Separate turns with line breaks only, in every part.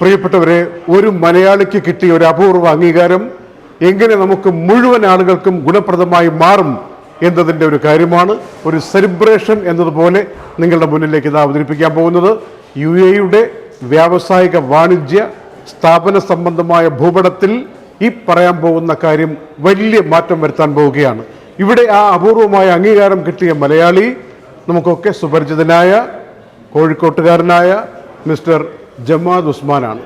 പ്രിയപ്പെട്ടവരെ ഒരു മലയാളിക്ക് കിട്ടിയ ഒരു അപൂർവ അംഗീകാരം എങ്ങനെ നമുക്ക് മുഴുവൻ ആളുകൾക്കും ഗുണപ്രദമായി മാറും എന്നതിന്റെ ഒരു കാര്യമാണ്. ഒരു സെലിബ്രേഷൻ എന്നതുപോലെ നിങ്ങളുടെ മുന്നിലേക്ക് ഇത് അവതരിപ്പിക്കാൻ പോകുന്നത്. യു എയുടെ വ്യാവസായിക വാണിജ്യ സ്ഥാപന സംബന്ധമായ ഭൂപടത്തിൽ ഈ പറയാൻ പോകുന്ന കാര്യം വലിയ മാറ്റം വരുത്താൻ പോവുകയാണ്. ഇവിടെ ആ അപൂർവമായ അംഗീകാരം കിട്ടിയ മലയാളി നമുക്കൊക്കെ സുപരിചിതനായ കോഴിക്കോട്ടുകാരനായ മിസ്റ്റർ ജമാദ് ഉസ്മാനാണ്.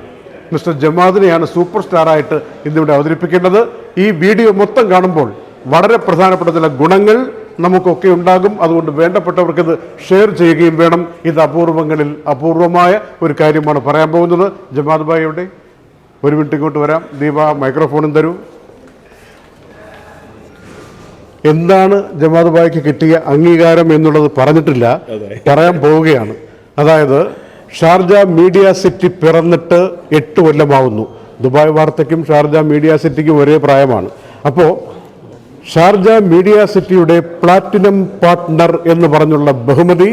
മിസ്റ്റർ ജമാദിനെയാണ് സൂപ്പർ സ്റ്റാറായിട്ട് ഇന്നിവിടെ അവതരിപ്പിക്കേണ്ടത്. ഈ വീഡിയോ മൊത്തം കാണുമ്പോൾ വളരെ പ്രധാനപ്പെട്ട ചില ഗുണങ്ങൾ നമുക്കൊക്കെ ഉണ്ടാകും. അതുകൊണ്ട് വേണ്ടപ്പെട്ടവർക്ക് ഇത് ഷെയർ ചെയ്യുകയും വേണം. ഇത് അപൂർവങ്ങളിൽ അപൂർവമായ ഒരു കാര്യമാണ് പറയാൻ പോകുന്നത്. ജമാദ് ഭായി എവിടെ? ഒരു മിനിറ്റ് ഇങ്ങോട്ട് വരാം. ദീപ മൈക്രോഫോണും തരൂ. എന്താണ് ജമാദ് ഭായിക്ക് കിട്ടിയ അംഗീകാരം എന്നുള്ളത് പറഞ്ഞിട്ടില്ല. പറയാൻ പോവുകയാണ്. അതായത് ഷാർജ മീഡിയ സിറ്റി പിറന്നിട്ട് എട്ട് കൊല്ലമാവുന്നു. ദുബായ് വാർത്തയ്ക്കും ഷാർജ മീഡിയ സിറ്റിക്കും ഒരേ പ്രായമാണ്. അപ്പോൾ ഷാർജ മീഡിയ സിറ്റിയുടെ പ്ലാറ്റിനം പാർട്ട്ണർ എന്ന് പറഞ്ഞുള്ള ബഹുമതി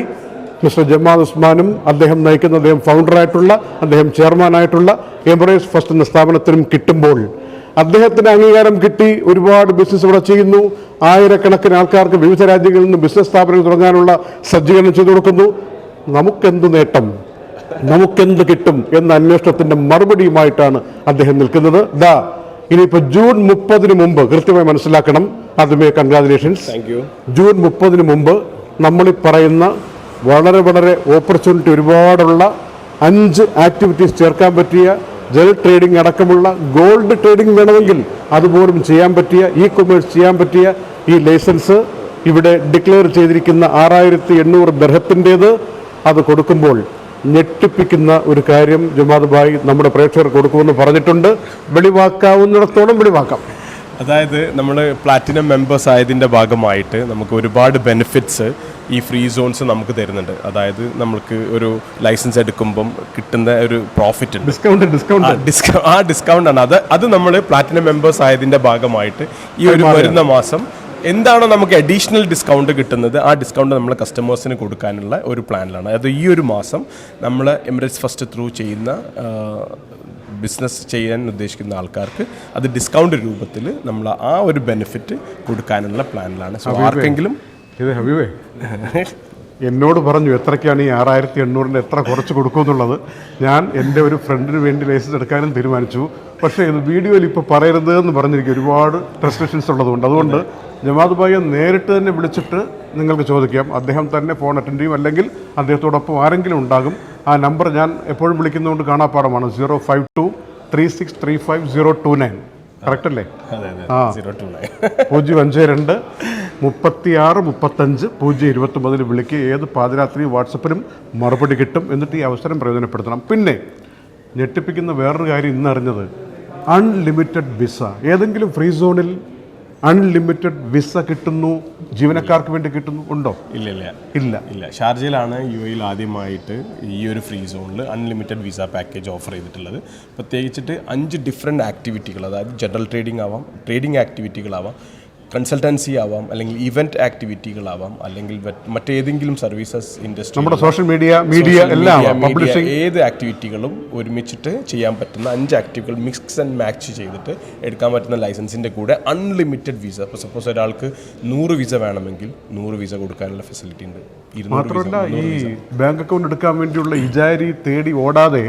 മിസ്റ്റർ ജമാൽ ഉസ്മാനും അദ്ദേഹം നയിക്കുന്ന അദ്ദേഹം ഫൗണ്ടറായിട്ടുള്ള അദ്ദേഹം ചെയർമാനായിട്ടുള്ള എമിറേറ്റ്സ് ഫസ്റ്റ് എന്ന സ്ഥാപനത്തിനും കിട്ടുമ്പോൾ അദ്ദേഹത്തിന് അംഗീകാരം കിട്ടി ഒരുപാട് ബിസിനസ് ഇവിടെ ചെയ്യുന്നു ആയിരക്കണക്കിന് ആൾക്കാർക്ക് വിവിധ രാജ്യങ്ങളിൽ നിന്ന് ബിസിനസ് സ്ഥാപനങ്ങൾ തുടങ്ങാനുള്ള സജ്ജീകരണം ചെയ്തു കൊടുക്കുന്നു. നമുക്കെന്ത് നേട്ടം? നമുക്കെന്ത് കിട്ടും എന്ന അന്വേഷണത്തിന്റെ മറുപടിയുമായിട്ടാണ് അദ്ദേഹം നിൽക്കുന്നത്. ദാ ഇനിയിപ്പോ ജൂൺ മുപ്പതിന് മുമ്പ് കൃത്യമായി മനസ്സിലാക്കണം. അതുമേ കൺഗ്രാജുലേഷൻസ്
താങ്ക് യു
ജൂൺ മുപ്പതിന് മുമ്പ് നമ്മളീ പറയുന്ന വളരെ വളരെ ഓപ്പർച്യൂണിറ്റി ഒരുപാടുള്ള അഞ്ച് ആക്ടിവിറ്റീസ് ചേർക്കാൻ പറ്റിയ ജൽ ട്രേഡിംഗ് അടക്കമുള്ള ഗോൾഡ് ട്രേഡിംഗ് വേണമെങ്കിൽ അതുപോലും ചെയ്യാൻ പറ്റിയ ഇ കൊമേഴ്സ് ചെയ്യാൻ പറ്റിയ ഈ ലൈസൻസ് ഇവിടെ ഡിക്ലെയർ ചെയ്തിരിക്കുന്ന ആറായിരത്തി എണ്ണൂറ് ബർഹത്തിന്റേത് അത് കൊടുക്കുമ്പോൾ ഞെട്ടിപ്പിക്കുന്ന ഒരു കാര്യം ജമാദ് ഭായ് നമ്മുടെ പ്രേക്ഷകർക്ക് കൊടുക്കുമെന്ന് പറഞ്ഞിട്ടുണ്ട്. വെളിവാക്കാവുന്നിടത്തോളം വെളിവാക്കാം.
അതായത് നമ്മൾ പ്ലാറ്റിനം മെമ്പേഴ്സ് ആയതിന്റെ ഭാഗമായിട്ട് നമുക്ക് ഒരുപാട് ബെനിഫിറ്റ്സ് ഈ ഫ്രീ സോൺസ് നമുക്ക് തരുന്നുണ്ട്. അതായത് നമുക്ക് ഒരു ലൈസൻസ് എടുക്കുമ്പം കിട്ടുന്ന ഒരു പ്രോഫിറ്റ്
ഡിസ്കൗണ്ട് ഡിസ്കൗണ്ട്
ഡിസ്കൗണ്ട് ആ ഡിസ്കൗണ്ട് ആണ്. അത് അത് നമ്മൾ പ്ലാറ്റിനം മെമ്പേഴ്സ് ആയതിന്റെ ഭാഗമായിട്ട് ഈ ഒരു വരുന്ന മാസം എന്താണോ നമുക്ക് അഡീഷണൽ ഡിസ്കൗണ്ട് കിട്ടുന്നത് ആ ഡിസ്കൗണ്ട് നമ്മൾ കസ്റ്റമേഴ്സിന് കൊടുക്കാനുള്ള ഒരു പ്ലാനിലാണ് അത് ഈ ഒരു മാസം നമ്മൾ എമിറേറ്റ്സ് ഫസ്റ്റ് ത്രൂ ചെയ്യുന്ന ബിസിനസ് ചെയ്യാൻ ഉദ്ദേശിക്കുന്ന ആൾക്കാർക്ക് അത് ഡിസ്കൗണ്ട് രൂപത്തിൽ നമ്മൾ ആ ഒരു ബെനിഫിറ്റ് കൊടുക്കാനുള്ള പ്ലാനിലാണ് സോ ആർക്കെങ്കിലും
ഇത് ഹബീബേ. എന്നോട് പറഞ്ഞു എത്രയ്ക്കാണ് ഈ ആറായിരത്തി എണ്ണൂറിന്റെ എത്ര കുറച്ച് കൊടുക്കുമെന്നുള്ളത് ഞാൻ എന്റെ ഒരു ഫ്രണ്ടിന് വേണ്ടി ലൈസൻസ് എടുക്കാനും തീരുമാനിച്ചു. പക്ഷേ ഇത് വീഡിയോയിൽ ഇപ്പോൾ പറയരുത് എന്ന് പറഞ്ഞിരിക്കും ഒരുപാട് റെസ്ട്രിക്ഷൻസ് ഉള്ളതുകൊണ്ട്. അതുകൊണ്ട് ജമാദ് ഭായിയെ നേരിട്ട് തന്നെ വിളിച്ചിട്ട് നിങ്ങൾക്ക് ചോദിക്കാം. അദ്ദേഹം തന്നെ ഫോൺ അറ്റൻഡ് ചെയ്യും. അല്ലെങ്കിൽ അദ്ദേഹത്തോടൊപ്പം ആരെങ്കിലും ഉണ്ടാകും. ആ നമ്പർ ഞാൻ എപ്പോഴും വിളിക്കുന്നതുകൊണ്ട് കാണാപ്പാടമാണ്. Zero five two three six three five zero two nine. Correct അല്ലേ ആ. പൂജ്യം അഞ്ച് രണ്ട്. മുപ്പത്തിയാറ് മുപ്പത്തഞ്ച് പൂജ്യം ഇരുപത്തൊമ്പതിൽ വിളിക്കുക ഏത് പാതിരാത്രി വാട്സപ്പിലും മറുപടി കിട്ടും എന്നിട്ട് ഈ അവസരം പ്രയോജനപ്പെടുത്തണം. പിന്നെ ഞെട്ടിപ്പിക്കുന്ന വേറൊരു കാര്യം ഇന്നറിഞ്ഞത്. അൺലിമിറ്റഡ് വിസ ഏതെങ്കിലും ഫ്രീ സോണിൽ അൺലിമിറ്റഡ് വിസ കിട്ടുന്നു? ജീവനക്കാർക്ക് വേണ്ടി കിട്ടുന്നു? ഉണ്ടോ?
ഇല്ല ഇല്ല.
ഇല്ല.
ഇല്ല. ഷാർജയിലാണ് യു എയിൽ ആദ്യമായിട്ട് ഈ ഒരു ഫ്രീ സോണിൽ അൺലിമിറ്റഡ് വിസ പാക്കേജ് ഓഫർ ചെയ്തിട്ടുള്ളത്. പ്രത്യേകിച്ചിട്ട് അഞ്ച് ഡിഫറെന്റ് ആക്ടിവിറ്റികൾ അതായത് ജനറൽ ട്രേഡിംഗ് ആവാം ട്രേഡിംഗ് ആക്ടിവിറ്റികളാവാം കൺസൾട്ടൻസി ആവാം അല്ലെങ്കിൽ ഇവന്റ് ആക്ടിവിറ്റികളാവാം അല്ലെങ്കിൽ മറ്റേതെങ്കിലും സർവീസസ് ഇൻഡസ്ട്രി
നമ്മുടെ സോഷ്യൽ മീഡിയ മീഡിയ എല്ലാം
ഏത് ആക്ടിവിറ്റികളും ഒരുമിച്ചിട്ട് ചെയ്യാൻ പറ്റുന്ന അഞ്ച് ആക്ടിവിറ്റികൾ മിക്സ് ആൻഡ് മാച്ച് ചെയ്തിട്ട് എടുക്കാൻ പറ്റുന്ന ലൈസൻസിന്റെ കൂടെ അൺലിമിറ്റഡ് വിസ ഇപ്പോൾ സപ്പോസ് ഒരാൾക്ക് നൂറ് വിസ വേണമെങ്കിൽ നൂറ് വിസ കൊടുക്കാനുള്ള ഫെസിലിറ്റി ഉണ്ട്.
മാത്രമല്ല ഈ ബാങ്ക് അക്കൗണ്ട് എടുക്കാൻ വേണ്ടിയുള്ള ഇജാരി തേടി ഓടാതെ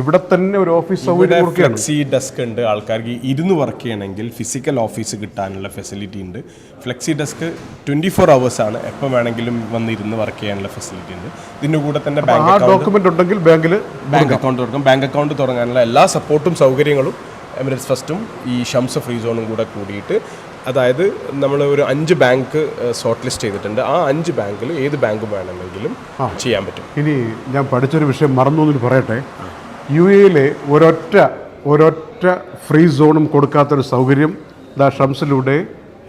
ഇവിടെ തന്നെ ഒരു ഓഫീസ് സൗകര്യം
ഡെസ്ക് ഉണ്ട്. ആൾക്കാർക്ക് ഇരുന്ന് വർക്ക് ചെയ്യണമെങ്കിൽ ഫിസിക്കൽ ഓഫീസ് കിട്ടാനുള്ള ഫെസിലിറ്റി ഉണ്ട്. ഫ്ലെക്സി ഡെസ്ക് ട്വന്റി ഫോർ ആണ് എപ്പോൾ വേണമെങ്കിലും വന്നിരുന്ന് വർക്ക് ചെയ്യാനുള്ള ഫെസിലിറ്റി ഉണ്ട്. ഇതിന്റെ കൂടെ തന്നെ ബാങ്ക്
ഡോക്യുമെന്റ് ഉണ്ടെങ്കിൽ ബാങ്കിൽ
ബാങ്ക് അക്കൗണ്ട് തുടങ്ങും ബാങ്ക് അക്കൗണ്ട് തുടങ്ങാനുള്ള എല്ലാ സപ്പോർട്ടും സൗകര്യങ്ങളും എമിറേറ്റ്സ് ഫസ്റ്റും ഈ ഷംസ് ഫ്രീ സോണും കൂടെ കൂടിയിട്ട് അതായത് നമ്മൾ ഒരു അഞ്ച് ബാങ്ക് ഷോർട്ട് ലിസ്റ്റ് ചെയ്തിട്ടുണ്ട്. ആ അഞ്ച് ബാങ്കിൽ ഏത് ബാങ്ക് വേണമെങ്കിലും ചെയ്യാൻ പറ്റും.
ഇനി ഞാൻ പഠിച്ചൊരു വിഷയം മറന്നു പറയട്ടെ. യു എയിലെ ഒരൊറ്റ ഒരൊറ്റ ഫ്രീ സോണും കൊടുക്കാത്തൊരു സൗകര്യം ദാ ഷംസിലൂടെ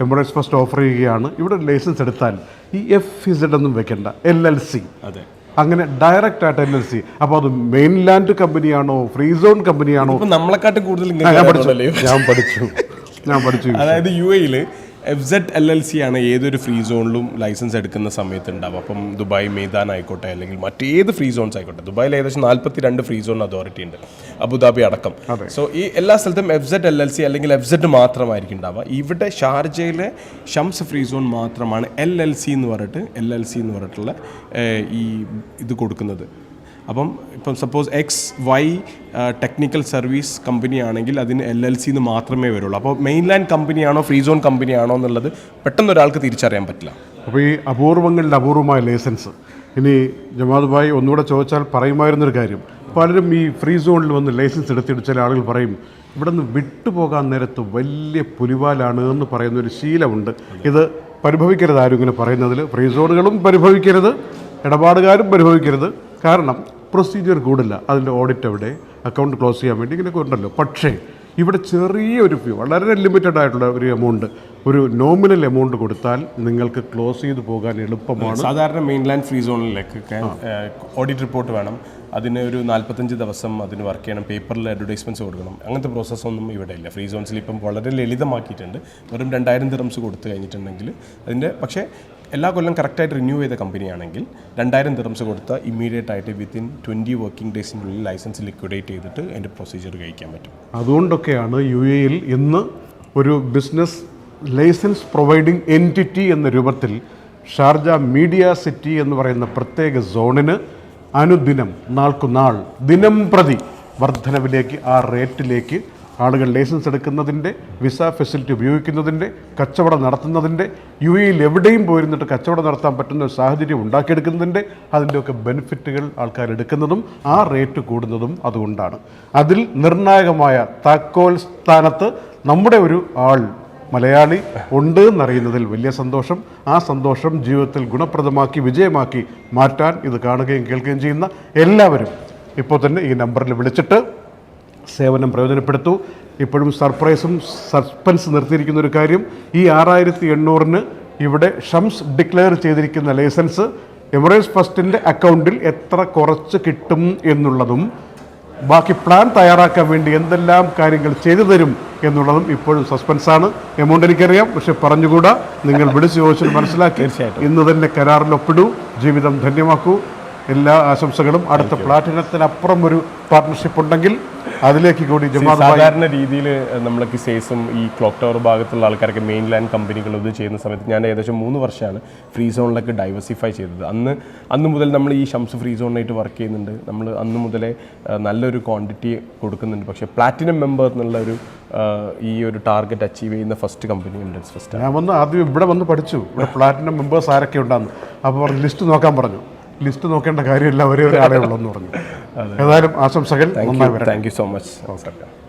എമിറേറ്റ്സ് ഫസ്റ്റ് ഓഫർ ചെയ്യുകയാണ്. ഇവിടെ ലൈസൻസ് എടുത്താൽ ഈ എഫ് ഇസഡ് ഒന്നും വെക്കണ്ട. എൽ എൽ സി
അതെ.
അങ്ങനെ ഡയറക്റ്റ് ആയിട്ട് എൽ എൽ സി അപ്പോൾ അത് മെയിൻലാൻഡ് കമ്പനിയാണോ ഫ്രീ സോൺ കമ്പനിയാണോ
നമ്മളെക്കാട്ടും കൂടുതൽ
ആ, ഞാൻ പഠിച്ചു. ഞാൻ പഠിച്ചു. ഞാൻ പഠിച്ചു.
അതായത് യു എയിൽ F Z L L C ആണ് ഏതൊരു ഫ്രീ സോണിലും ലൈസൻസ് എടുക്കുന്ന സമയത്ത് ഉണ്ടാവും അപ്പം ദുബായ് മെയ്താൻ ആയിക്കോട്ടെ അല്ലെങ്കിൽ മറ്റേത് ഫ്രീ സോൺസ് ആയിക്കോട്ടെ. ദുബായിൽ ഏകദേശം നാൽപ്പത്തി രണ്ട് ഫ്രീ സോൺ അതോറിറ്റി ഉണ്ട് അബുദാബി അടക്കം. സോ ഈ എല്ലാ സ്ഥലത്തും F Z L L C അല്ലെങ്കിൽ എഫ് സെഡ് മാത്രമായിരിക്കും ഉണ്ടാവുക. ഇവിടെ ഷാർജയിലെ ഷംസ് ഫ്രീ സോൺ മാത്രമാണ് എൽ എൽ സി എന്ന് പറഞ്ഞിട്ട് എൽ എൽ സി എന്ന് പറഞ്ഞിട്ടുള്ള ഈ ഇത് കൊടുക്കുന്നത്. അപ്പം ഇപ്പം suppose X Y technical service company ആണെങ്കിൽ അതിന് എൽ എൽ സിന്ന് മാത്രമേ വരുള്ളൂ. അപ്പോൾ മെയിൻലാൻഡ് കമ്പനിയാണോ ഫ്രീ സോൺ കമ്പനിയാണോ എന്നുള്ളത് പെട്ടെന്ന് ഒരാൾക്ക് തിരിച്ചറിയാൻ പറ്റില്ല.
അപ്പോൾ ഈ അപൂർവങ്ങളിൽ അപൂർവമായ ലൈസൻസ് ഇനി ജമാദ് ഭായ് ഒന്നുകൂടെ ചോദിച്ചാൽ പറയുമായിരുന്നൊരു കാര്യം. പലരും ഈ ഫ്രീ സോണിൽ വന്ന് ലൈസൻസ് എടുത്തിട്ട് ചില ആളുകൾ പറയും ഇവിടെ നിന്ന് വിട്ടുപോകാൻ നേരത്ത് വലിയ പുലിവാലാണ് എന്ന് പറയുന്ന ഒരു ശീലമുണ്ട്. ഇത് പരിഭവിക്കരുത് ആരും ഇങ്ങനെ പറയുന്നതിൽ. ഫ്രീ സോണുകളും പരിഭവിക്കരുത്. ഇടപാടുകാരും പരിഭവിക്കരുത് കാരണം പ്രൊസീജിയർ കൂടില്ല. അതിന്റെ ഓഡിറ്റ് എവിടെ? അക്കൗണ്ട് ക്ലോസ് ചെയ്യാൻ വേണ്ടി ഇങ്ങനെയൊക്കെ ഉണ്ടല്ലോ പക്ഷേ ഇവിടെ ചെറിയൊരു ഫ്യൂ വളരെ ലിമിറ്റഡ് ആയിട്ടുള്ള ഒരു എമൗണ്ട് ഒരു നോമിനൽ എമൗണ്ട് കൊടുത്താൽ നിങ്ങൾക്ക് ക്ലോസ് ചെയ്ത് പോകാൻ എളുപ്പമാണ്.
സാധാരണ മെയിൻലാൻഡ് ഫ്രീ സോണിലേക്ക് ഓഡിറ്റ് റിപ്പോർട്ട് വേണം. അതിന് ഒരു നാൽപ്പത്തഞ്ച് ദിവസം അതിന് വർക്ക് ചെയ്യണം. പേപ്പറിൽ അഡ്വർടൈസ്മെന്റ്സ് കൊടുക്കണം. അങ്ങനത്തെ പ്രോസസ്സൊന്നും ഇവിടെ ഇല്ല. ഫ്രീ സോൺസിൽ ഇപ്പം വളരെ ലളിതമാക്കിയിട്ടുണ്ട്. വെറും രണ്ടായിരം ദിറംസ് കൊടുത്തു കഴിഞ്ഞിട്ടുണ്ടെങ്കിൽ അതിന്റെ പക്ഷേ എല്ലാ കൊല്ലം കറക്റ്റായിട്ട് റിന്യൂ ചെയ്ത കമ്പനിയാണെങ്കിൽ രണ്ടായിരം ദിറംസ് കൊടുത്ത ഇമ്മീഡിയറ്റ് ആയിട്ട് വിത്തിൻ ട്വന്റി വർക്കിംഗ് ഡേയ്സിനുള്ളിൽ ലൈസൻസ് ലിക്വിഡേറ്റ് ചെയ്തിട്ട് എന്റെ പ്രൊസീജിയർ കഴിക്കാൻ പറ്റും.
അതുകൊണ്ടൊക്കെയാണ് യു എയിൽ ഇന്ന് ഒരു ബിസിനസ് ലൈസൻസ് പ്രൊവൈഡിംഗ് എന്റിറ്റി എന്ന രൂപത്തിൽ ഷാർജ മീഡിയ സിറ്റി എന്ന് പറയുന്ന പ്രത്യേക സോണിന് അനുദിനം നാൾക്കുനാൾ ദിനം പ്രതി വർധനവിലേക്ക് ആ റേറ്റിലേക്ക് ആളുകൾ ലൈസൻസ് എടുക്കുന്നതിന്റെ വിസ ഫെസിലിറ്റി ഉപയോഗിക്കുന്നതിന്റെ കച്ചവടം നടത്തുന്നതിന്റെ യു എയിൽ എവിടെയും പോയിരുന്നിട്ട് കച്ചവടം നടത്താൻ പറ്റുന്ന ഒരു സാഹചര്യം ഉണ്ടാക്കിയെടുക്കുന്നതിന്റെ അതിന്റെയൊക്കെ ബെനിഫിറ്റുകൾ ആൾക്കാർ എടുക്കുന്നതും ആ റേറ്റ് കൂടുന്നതും അതുകൊണ്ടാണ്. അതിൽ നിർണായകമായ താക്കോൽ സ്ഥാനത്ത് നമ്മുടെ ഒരു ആൾ മലയാളി ഉണ്ട് എന്നറിയുന്നതിൽ വലിയ സന്തോഷം. ആ സന്തോഷം ജീവിതത്തിൽ ഗുണപ്രദമാക്കി വിജയമാക്കി മാറ്റാൻ ഇത് കാണുകയും കേൾക്കുകയും ചെയ്യുന്ന എല്ലാവരും ഇപ്പോൾ തന്നെ ഈ നമ്പറിൽ വിളിച്ചിട്ട് സേവനം പ്രയോജനപ്പെടുത്തു. ഇപ്പോഴും സർപ്രൈസും സസ്പെൻസ് നിർത്തിയിരിക്കുന്ന ഒരു കാര്യം ഈ ആറായിരത്തി എണ്ണൂറിന് ഇവിടെ ഷംസ് ഡിക്ലെയർ ചെയ്തിരിക്കുന്ന ലൈസൻസ് എമറേസ് ഫസ്റ്റിന്റെ അക്കൗണ്ടിൽ എത്ര കുറച്ച് കിട്ടും എന്നുള്ളതും ബാക്കി പ്ലാൻ തയ്യാറാക്കാൻ വേണ്ടി എന്തെല്ലാം കാര്യങ്ങൾ ചെയ്തു തരും എന്നുള്ളതും ഇപ്പോഴും സസ്പെൻസാണ് എമൗണ്ട് എനിക്കറിയാം പക്ഷെ പറഞ്ഞുകൂടാ? നിങ്ങൾ വിളിച്ചു ചോദിച്ചത് മനസ്സിലാക്കി. ഇന്ന് തന്നെ കരാറിൽ ഒപ്പിടൂ. ജീവിതം ധന്യമാക്കൂ. എല്ലാ ആശംസകളും. അടുത്ത പ്ലാറ്റിനത്തിനപ്പുറം ഒരു പാർട്ട്ണർഷിപ്പ് ഉണ്ടെങ്കിൽ അതിലേക്ക് കൂടി
സാധാരണ രീതിയിൽ നമ്മൾക്ക് സേസും ഈ ക്ലോക്ക് ടവർ ഭാഗത്തുള്ള ആൾക്കാരൊക്കെ മെയിൻലാൻഡ് കമ്പനികൾ ഇത് ചെയ്യുന്ന സമയത്ത് ഞാൻ ഏകദേശം മൂന്ന് വർഷമാണ് ഫ്രീ സോണിലൊക്കെ ഡൈവേഴ്സിഫൈ ചെയ്തത്. അന്ന് അന്ന് മുതൽ നമ്മൾ ഈ ഷംസ് ഫ്രീ സോണിനായിട്ട് വർക്ക് ചെയ്യുന്നുണ്ട്. നമ്മൾ അന്ന് മുതലേ നല്ലൊരു ക്വാണ്ടിറ്റി കൊടുക്കുന്നുണ്ട്. പക്ഷേ പ്ലാറ്റിനം മെമ്പർ എന്നുള്ള ഒരു ഈ ഒരു ടാർഗറ്റ് അച്ചീവ് ചെയ്യുന്ന ഫസ്റ്റ് കമ്പനി ഉണ്ട് ഫസ്റ്റ്
ഞാൻ വന്ന് ആദ്യം ഇവിടെ വന്ന് പഠിച്ചു. ഇവിടെ പ്ലാറ്റിനം മെമ്പേഴ്സ് ആരൊക്കെ ഉണ്ടാകുന്നു അപ്പോൾ ലിസ്റ്റ് നോക്കാൻ പറഞ്ഞു. ലിസ്റ്റ് നോക്കേണ്ട കാര്യമില്ല ഒരേ ഒരാളെ ഉള്ളൂ എന്ന് പറഞ്ഞു ഏതായാലും ആശംസകൾ
താങ്ക് യു സോ മച്ച് നമസ്കാരം